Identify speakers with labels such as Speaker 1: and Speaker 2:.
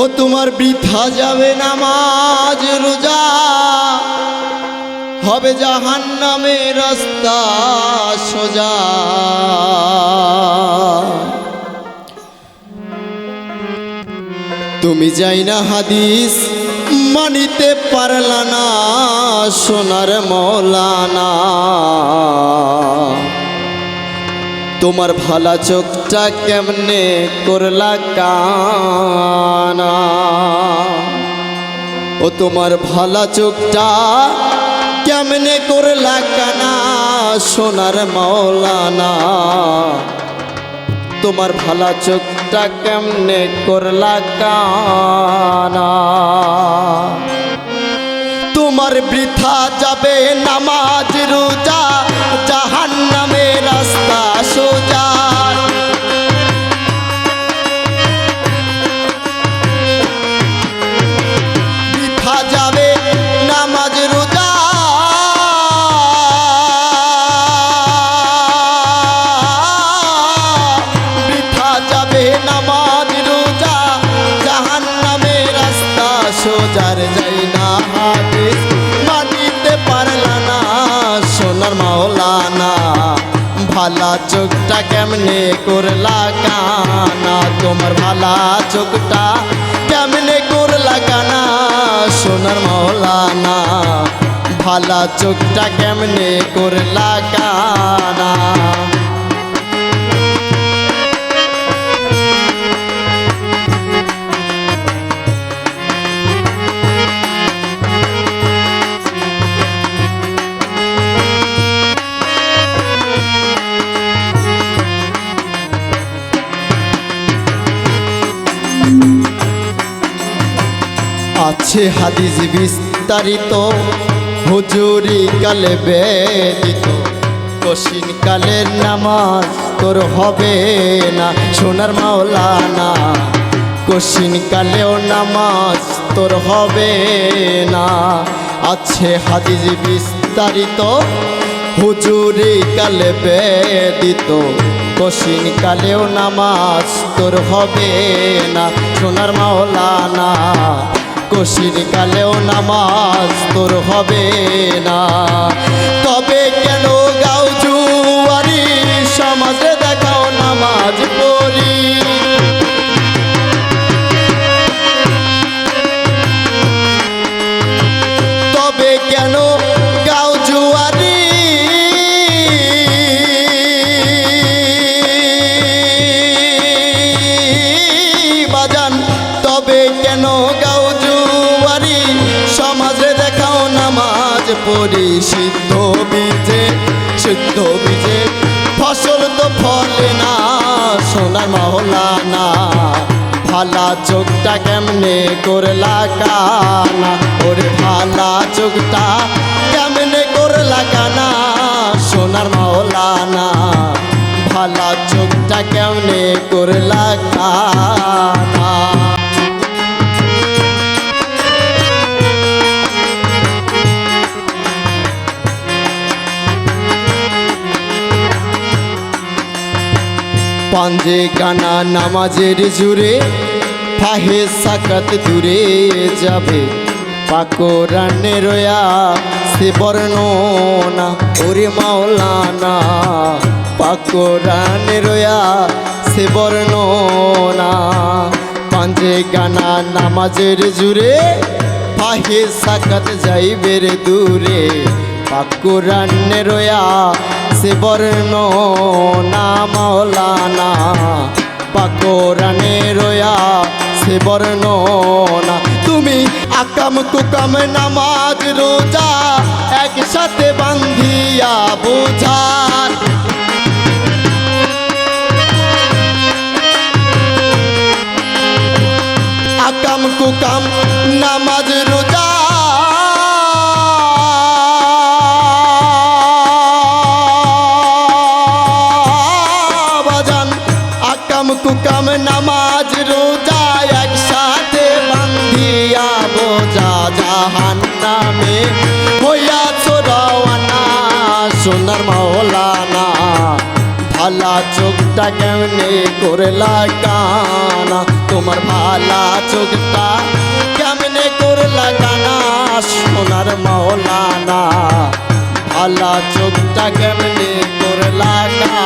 Speaker 1: ও তোমার বৃথা যাবে নামাজ, রোজা। হবে জাহান নামে রাস্তা সোজা। তুমি যাই না হাদিস মানিতে পারলা না, সোনার মৌলানা। তোমার ভালা চোখটা কেমনে করলা কানা? ও তোমার ভালা চোখটা কেমনে করলা কানা, সোনার মৌলানা তোমার ভালা চোখটা কেমনে করলা কানা? তোমার বৃথা যাবে নামাজ, রোজা জাহান নামে রাস্তা। সোজা বৃথা যাবে নামাজ রোজা। বৃথা যাবে নামাজ রোজা। জাহান নামে রাস্তা সোজার, যাই না হাদিস। চোখটা কেমনে করলা কানা? তোমার ভালা চোখটা কেমনে করলা কানা? সোনার মৌলানা ভালা চোখটা কেমনে করলা আছে হাদিস বিস্তারিত। হুজুরি কালে বেদিত কশিন কালের নামাজ তোর হবে না। সোনার মাওলানা কশিন কালেও নামাজ তোর হবে না। আছে হাদিস বিস্তারিত। হুজুরি কালে বেদিত কশিন কালেও নামাজ তোর হবে না। সোনার মাওলানা কশিন কালেও নামাজ তোর হবে না। পড়ি সিদ্ধ বীজে সিদ্ধ বীজে। ফসল তো ফলে না, সোনার মহলানা। ভালা চোখটা কেমনে করলা কানা? ওরে ভালা চোখটা কেমনে করলা কানা? সোনার মাওলানা ভালা চোখটা কেমনে করলা কানা? পাঞ্জে গানা নামাজের জুড়ে, ফাহে সাকাত দূরে যাবে। পাকোরানে রয়া সে বর্ণনা, ওরে মাওলানা। পাকোরানে রয়া সে বর্ণনা। পাঞ্জে গানা নামাজের জুড়ে, ফাহে সাকাত যাইবের দূরে। পাকুরান্নে রয়া সে বর্ণ না মাওলানা, পাকুরানে রয়া সে বর্ণ না। তুমি আকাম কুকাম নামাজ রোজা একসাথে বান্ধিয়া বোঝার ইমাম তুকাম নামাজ রোজা একসাথে বান্ধিয়া বোঝা জাহান নামে হইয়া চোরাওয়ানা সোনার মাওলানা, ভালা চোখটা কেমনে করলা কানা তোমার ভালা চোখটা কেমনে করলা কানা সোনার মাওলানা, ভালা চোখটা কেমনে করলা কানা